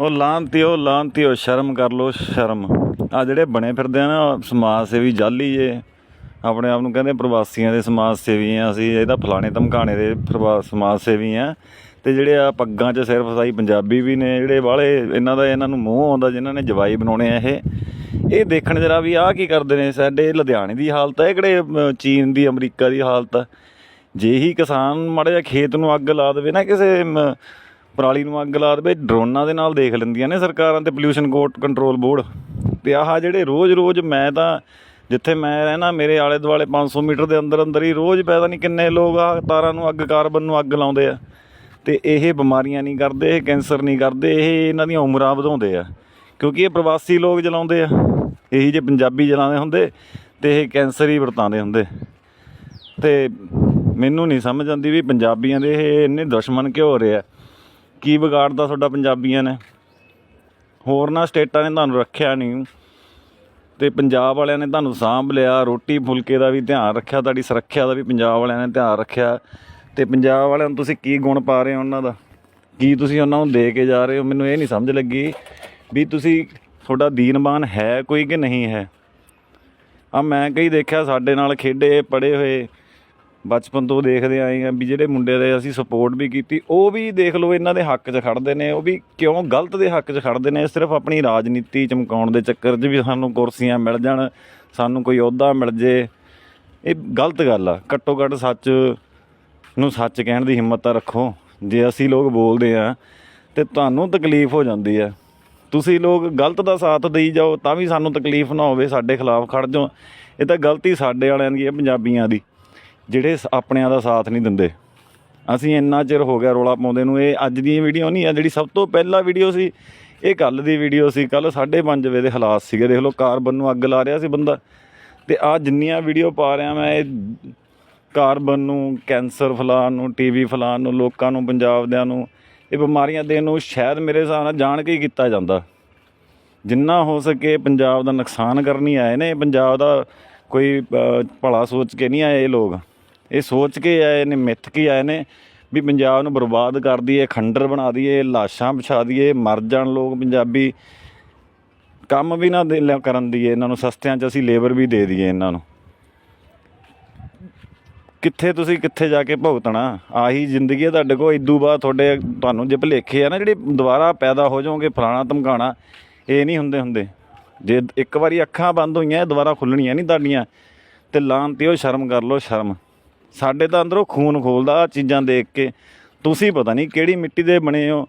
ਉਹ ਲਾਂਤੀ ਉਹ ਲਾਂਤੀ, ਉਹ ਸ਼ਰਮ ਕਰ ਲੋ ਸ਼ਰਮ। ਆ ਜਿਹੜੇ ਬਣੇ ਫਿਰਦੇ ਆ ਨਾ ਸਮਾਜ ਸੇਵੀ ਜਾਲੀ ਜੇ। ਆਪਣੇ ਆਪ ਨੂੰ ਕਹਿੰਦੇ ਪ੍ਰਵਾਸੀਆਂ ਦੇ ਸਮਾਜ ਸੇਵੀ ਆ ਅਸੀਂ, ਇਹਦਾ ਫਲਾਣੇ ਧਮਕਾਣੇ ਦੇ ਪ੍ਰਵਾ- ਸਮਾਜ ਸੇਵੀ ਆ। ਤੇ ਜਿਹੜੇ ਆ ਪੱਗਾਂ 'ਚ ਸਿਰ ਫਸਾਈ ਪੰਜਾਬੀ ਵੀ ਨੇ, ਜਿਹੜੇ ਵਾਲੇ, ਇਹਨਾਂ ਦਾ, ਇਹਨਾਂ ਨੂੰ ਮੂੰਹ ਆਉਂਦਾ, ਜਿਨ੍ਹਾਂ ਨੇ ਜਵਾਈ ਬਣਾਉਣੇ ਆ ਇਹ। ਇਹ ਦੇਖਣ ਜਰਾ ਵੀ ਆਹ ਕੀ ਕਰਦੇ ਨੇ, ਸਾਡੇ ਲੁਧਿਆਣੇ ਦੀ ਹਾਲਤ ਹੈ ਇਹ ਕਿਹੜੇ ਚੀਨ ਦੀ, ਅਮਰੀਕਾ ਦੀ ਹਾਲਤ ਆ। ਜੇ ਹੀ ਕਿਸਾਨ ਮਾੜਾ ਜਿਹਾ ਖੇਤ ਨੂੰ ਅੱਗ ਲਾ ਦੇਵੇ ਨਾ ਕਿਸੇ ਪਰਾਲੀ ਨੂੰ ਅੱਗ ਲਾ ਦੇਵੇ, ਡਰੋਨਾਂ ਦੇ ਨਾਲ ਦੇਖ ਲੈਂਦੀਆਂ ਨੇ ਸਰਕਾਰਾਂ ਤੇ ਪੋਲਿਊਸ਼ਨ ਕੋਰਟ ਕੰਟਰੋਲ ਬੋਰਡ ਤੇ ਆਹ ਜਿਹੜੇ ਰੋਜ਼-ਰੋਜ਼ ਮੈਂ ਤਾਂ ਜਿੱਥੇ ਮੈਂ ਰਹਿਣਾ ਮੇਰੇ ਆਲੇ ਦੁਆਲੇ 500 ਮੀਟਰ ਦੇ ਅੰਦਰ ਅੰਦਰ ਹੀ ਰੋਜ਼ ਪੈਦਾ ਨਹੀਂ ਕਿੰਨੇ ਲੋਕ ਆ ਤਾਰਾਂ ਨੂੰ ਅੱਗ, ਕਾਰਬਨ ਨੂੰ ਅੱਗ ਲਾਉਂਦੇ ਆ। ਤੇ ਇਹ ਬਿਮਾਰੀਆਂ ਨਹੀਂ ਕਰਦੇ, ਇਹ ਕੈਂਸਰ ਨਹੀਂ ਕਰਦੇ, ਇਹ ਇਹਨਾਂ ਦੀਆਂ ਉਮਰਾਂ ਵਧਾਉਂਦੇ ਆ। ਕਿਉਂਕਿ ਇਹ ਪ੍ਰਵਾਸੀ ਲੋਕ ਜਲਾਉਂਦੇ ਆ। ਇਹੀ ਜੇ ਪੰਜਾਬੀ ਜਲਾਉਂਦੇ ਹੁੰਦੇ ਤੇ ਇਹ ਕੈਂਸਰ ਹੀ ਵਰਤਾਉਂਦੇ ਹੁੰਦੇ। ਤੇ ਮੈਨੂੰ ਨਹੀਂ ਸਮਝ ਆਉਂਦੀ ਵੀ ਪੰਜਾਬੀਆਂ ਦੇ ਇਹ ਇੰਨੇ ਦੁਸ਼ਮਣ ਕਿਉਂ ਹੋ ਰਹੇ ਆ। ਕੀ ਵਿਗਾੜਦਾ ਤੁਹਾਡਾ ਪੰਜਾਬੀਆਂ ਨੇ? ਹੋਰਨਾਂ ਸਟੇਟਾਂ ਨੇ ਤੁਹਾਨੂੰ ਰੱਖਿਆ ਨਹੀਂ। ਤੇ ਪੰਜਾਬ ਵਾਲਿਆਂ ਨੇ ਤੁਹਾਨੂੰ ਸਾਂਭ ਲਿਆ, ਰੋਟੀ ਫੁਲਕੇ ਦਾ ਵੀ ਧਿਆਨ ਰੱਖਿਆ, ਤੁਹਾਡੀ ਸੁਰੱਖਿਆ ਦਾ ਵੀ ਪੰਜਾਬ ਵਾਲਿਆਂ ਨੇ ਧਿਆਨ ਰੱਖਿਆ। ਤੇ ਪੰਜਾਬ ਵਾਲਿਆਂ ਨੂੰ ਤੁਸੀਂ ਕੀ ਗੁਣ ਪਾ ਰਹੇ ਹੋ ਉਹਨਾਂ ਦਾ? ਕੀ ਤੁਸੀਂ ਉਹਨਾਂ ਨੂੰ ਦੇ ਕੇ ਜਾ ਰਹੇ ਹੋ? ਮੈਨੂੰ ਇਹ ਨਹੀਂ ਸਮਝ ਲੱਗੀ ਵੀ ਤੁਸੀਂ, ਤੁਹਾਡਾ ਦੀਨਬਾਨ ਹੈ ਕੋਈ ਕਿ ਨਹੀਂ ਹੈ? ਆ ਮੈਂ ਕਈ ਦੇਖਿਆ ਸਾਡੇ ਨਾਲ ਖੇਡੇ ਪੜੇ ਹੋਏ ਬਚਪਨ ਤੋਂ ਦੇਖਦੇ ਆਏ ਆ ਵੀ ਜਿਹੜੇ ਮੁੰਡੇ ਦੇ ਅਸੀਂ ਸਪੋਰਟ ਵੀ ਕੀਤੀ, ਉਹ ਵੀ ਦੇਖ ਲਓ ਇਹਨਾਂ ਦੇ ਹੱਕ 'ਚ ਖੜਦੇ ਨੇ, ਉਹ ਵੀ ਕਿਉਂ ਗਲਤ ਦੇ ਹੱਕ 'ਚ ਖੜਦੇ ਨੇ, ਸਿਰਫ ਆਪਣੀ ਰਾਜਨੀਤੀ ਚਮਕਾਉਣ ਦੇ ਚੱਕਰ 'ਚ ਵੀ ਸਾਨੂੰ ਕੁਰਸੀਆਂ ਮਿਲ ਜਾਣ, ਸਾਨੂੰ ਕੋਈ ਅਹੁਦਾ ਮਿਲ ਜੇ। ਇਹ ਗਲਤ ਗੱਲ ਆ, ਘੱਟੋ ਘੱਟ ਸੱਚ ਨੂੰ ਸੱਚ ਕਹਿਣ ਦੀ ਹਿੰਮਤ ਤਾਂ ਰੱਖੋ, ਜੇ ਅਸੀਂ ਲੋਕ ਬੋਲਦੇ ਆ ਤੇ ਤੁਹਾਨੂੰ ਤਕਲੀਫ ਹੋ ਜਾਂਦੀ ਆ। ਤੁਸੀਂ ਲੋਕ ਗਲਤ ਦਾ ਸਾਥ ਦੇਈ ਜਾਓ ਤਾਂ ਵੀ ਸਾਨੂੰ ਤਕਲੀਫ ਨਾ ਹੋਵੇ, ਸਾਡੇ ਖਿਲਾਫ ਖੜ ਜਾਓ। ਇਹ ਤਾਂ ਗਲਤੀ ਸਾਡੇ ਵਾਲਿਆਂ ਦੀ ਹੈ ਪੰਜਾਬੀਆਂ ਦੀ। ਜਿਹੜੇ ਆਪਣਿਆਂ ਦਾ ਸਾਥ ਨਹੀਂ ਦਿੰਦੇ। ਅਸੀਂ ਇੰਨਾ ਚਿਰ ਹੋ ਗਿਆ ਰੋਲਾ ਪਾਉਂਦੇ ਨੂੰ, ਇਹ ਅੱਜ ਦੀ ਵੀਡੀਓ ਨਹੀਂ ਆ ਜਿਹੜੀ ਸਭ ਤੋਂ ਪਹਿਲਾ ਵੀਡੀਓ ਸੀ, ਇਹ ਕੱਲ ਦੀ ਵੀਡੀਓ ਸੀ ਕੱਲ 5:30 ਵਜੇ ਦੇ ਹਾਲਾਤ ਸੀਗੇ। ਦੇਖ ਲਓ ਕਾਰਬਨ ਨੂੰ ਅੱਗ ਲਾ ਰਿਹਾ ਸੀ ਬੰਦਾ। ਤੇ ਆ ਜਿੰਨੀਆਂ ਵੀਡੀਓ ਪਾ ਰਿਹਾ ਮੈਂ, ਇਹ ਕਾਰਬਨ ਨੂੰ, ਕੈਂਸਰ ਫਲਾਣ ਨੂੰ ਟੀਵੀ ਫਲਾਣ ਨੂੰ, ਲੋਕਾਂ ਨੂੰ ਪੰਜਾਬ ਦਿਆਂ ਨੂੰ, ਇਹ ਬਿਮਾਰੀਆਂ ਦੇਣ ਨੂੰ ਸ਼ਾਇਦ ਮੇਰੇ ਹਿਸਾਬ ਨਾਲ ਜਾਣ ਕੇ ਹੀ ਕੀਤਾ ਜਾਂਦਾ। ਜਿੰਨਾ ਹੋ ਸਕੇ ਪੰਜਾਬ ਦਾ ਨੁਕਸਾਨ ਕਰਨੀ ਆਏ ਨੇ, ਪੰਜਾਬ ਦਾ ਕੋਈ ਭਲਾ ਸੋਚ ਕੇ ਨਹੀਂ ਆਏ ਇਹ ਲੋਕ। ਇਹ ਸੋਚ ਕੇ ਆਏ ਨੇ, ਮਿੱਥ ਕੇ ਆਏ ਨੇ ਵੀ ਪੰਜਾਬ ਨੂੰ ਬਰਬਾਦ ਕਰ ਦਈਏ, ਖੰਡਰ ਬਣਾ ਦਈਏ, ਲਾਸ਼ਾਂ ਵਿਛਾ ਦਈਏ, ਮਰ ਜਾਣ ਲੋਕ ਪੰਜਾਬੀ। ਕੰਮ ਵੀ ਨਾ ਦੇ ਲਿਆ ਕਰਨ ਦਈਏ, ਇਹਨਾਂ ਨੂੰ ਸਸਤਿਆਂ 'ਚ ਅਸੀਂ ਲੇਬਰ ਵੀ ਦੇ ਦਈਏ ਇਹਨਾਂ ਨੂੰ। ਕਿੱਥੇ ਤੁਸੀਂ ਕਿੱਥੇ ਜਾ ਕੇ ਭੁਗਤਣਾ? ਆਹੀ ਜ਼ਿੰਦਗੀ ਹੈ ਤੁਹਾਡੇ ਕੋਲ ਇਦੋਂ ਬਾਅਦ ਤੁਹਾਡੇ ਤੁਹਾਨੂੰ ਜੇ ਭੁਲੇਖੇ ਆ ਨਾ ਜਿਹੜੇ ਦੁਬਾਰਾ ਪੈਦਾ ਹੋ ਜਾਓਗੇ, ਫਲਾਣਾ ਧਮਕਾਣਾ, ਇਹ ਨਹੀਂ ਹੁੰਦੇ ਹੁੰਦੇ। ਜੇ ਇੱਕ ਵਾਰੀ ਅੱਖਾਂ ਬੰਦ ਹੋਈਆਂ ਦੁਬਾਰਾ ਖੁੱਲਣੀਆਂ ਨਹੀਂ ਤੁਹਾਡੀਆਂ। ਤੇ ਲਾਂਤੀ ਉਹ ਸ਼ਰਮ ਕਰ ਲੋ ਸ਼ਰਮ। ਸਾਡੇ ਤਾਂ ਅੰਦਰੋਂ ਖੂਨ ਖੋਲਦਾ ਆਹ ਚੀਜ਼ਾਂ ਦੇਖ ਕੇ। ਤੁਸੀਂ ਪਤਾ ਨਹੀਂ ਕਿਹੜੀ ਮਿੱਟੀ ਦੇ ਬਣੇ ਹੋ।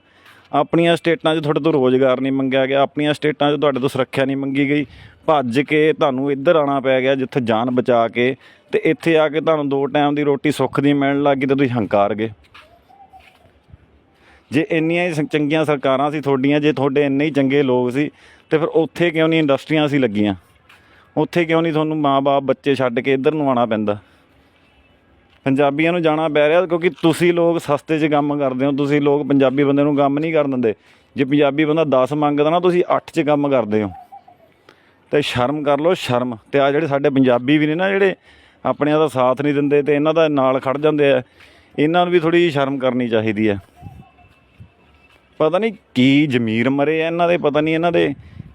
ਆਪਣੀਆਂ ਸਟੇਟਾਂ 'ਚ ਤੁਹਾਡੇ ਤੋਂ ਰੋਜ਼ਗਾਰ ਨਹੀਂ ਮੰਗਿਆ ਗਿਆ। ਆਪਣੀਆਂ ਸਟੇਟਾਂ 'ਚ ਤੁਹਾਡੇ ਤੋਂ ਸੁਰੱਖਿਆ ਨਹੀਂ ਮੰਗੀ ਗਈ। ਭੱਜ ਕੇ ਤੁਹਾਨੂੰ ਇੱਧਰ ਆਣਾ ਪੈ ਗਿਆ ਜਿੱਥੇ ਜਾਨ ਬਚਾ ਕੇ ਤੇ ਇੱਥੇ ਆ ਕੇ ਤੁਹਾਨੂੰ ਦੋ ਟਾਈਮ ਦੀ ਰੋਟੀ ਸੁੱਖ ਦੀ ਮਿਲਣ ਲੱਗੀ ਤੇ ਤੁਸੀਂ ਹੰਕਾਰ ਗਏ। ਜੇ ਇੰਨੀਆਂ ਹੀ ਚੰਗੀਆਂ ਸਰਕਾਰਾਂ ਸੀ ਤੁਹਾਡੀਆਂ, ਜੇ ਤੁਹਾਡੇ ਇੰਨੇ ਹੀ ਚੰਗੇ ਲੋਕ ਸੀ, ਤੇ ਫਿਰ ਉੱਥੇ ਕਿਉਂ ਨਹੀਂ ਇੰਡਸਟਰੀਆਂ ਸੀ ਲੱਗੀਆਂ? ਉੱਥੇ ਕਿਉਂ ਨਹੀਂ ਤੁਹਾਨੂੰ ਮਾਂ-ਬਾਪ, ਬੱਚੇ ਛੱਡ ਕੇ ਇੱਧਰ ਨੂੰ ਆਉਣਾ ਪੈਂਦਾ? ਪੰਜਾਬੀਆਂ ਨੂੰ ਜਾਣਾ ਪੈ ਰਿਹਾ ਕਿਉਂਕਿ ਤੁਸੀਂ ਲੋਕ ਸਸਤੇ 'ਚ ਕੰਮ ਕਰਦੇ ਹੋ, ਤੁਸੀਂ ਲੋਕ ਪੰਜਾਬੀ ਬੰਦੇ ਨੂੰ ਕੰਮ ਨਹੀਂ ਕਰਨ ਦਿੰਦੇ। ਜੇ ਪੰਜਾਬੀ ਬੰਦਾ 10 ਮੰਗਦਾ ਨਾ, ਤੁਸੀਂ 8 'ਚ ਕੰਮ ਕਰਦੇ ਹੋ। ਤੇ ਸ਼ਰਮ ਕਰ ਲਓ, ਸ਼ਰਮ। ਤੇ ਆ ਜਿਹੜੇ ਸਾਡੇ ਪੰਜਾਬੀ ਵੀ ਨੇ ਨਾ, ਜਿਹੜੇ ਆਪਣਿਆਂ ਦਾ ਸਾਥ ਨਹੀਂ ਦਿੰਦੇ ਤੇ ਇਹਨਾਂ ਦਾ ਨਾਲ ਖੜ ਜਾਂਦੇ ਆ, ਇਹਨਾਂ ਨੂੰ ਵੀ ਥੋੜੀ ਜਿਹੀ ਸ਼ਰਮ ਕਰਨੀ ਚਾਹੀਦੀ ਹੈ ਪਤਾ ਨਹੀਂ ਕੀ ਜ਼ਮੀਰ ਮਰੇ ਆ ਇਹਨਾਂ ਦੇ, ਪਤਾ ਨਹੀਂ ਇਹਨਾਂ ਦੇ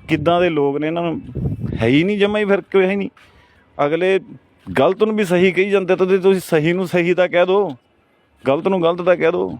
ਕਿੱਦਾਂ ਦੇ ਲੋਕ ਨੇ, ਇਹਨਾਂ ਨੂੰ ਹੈ ਹੀ ਨਹੀਂ ਜਮਾ ਹੀ ਫਿਰ ਕਿਉਂ ਹੈ ਨਹੀਂ। ਅਗਲੇ ਗਲਤ ਨੂੰ ਵੀ ਸਹੀ ਕਹੀ ਜਾਂਦੇ, ਤਾਂ ਤੁਸੀਂ ਸਹੀ ਨੂੰ ਸਹੀ ਤਾਂ ਕਹਿ ਦਿਓ ਗਲਤ ਨੂੰ ਗਲਤ ਤਾਂ ਕਹਿ ਦਿਓ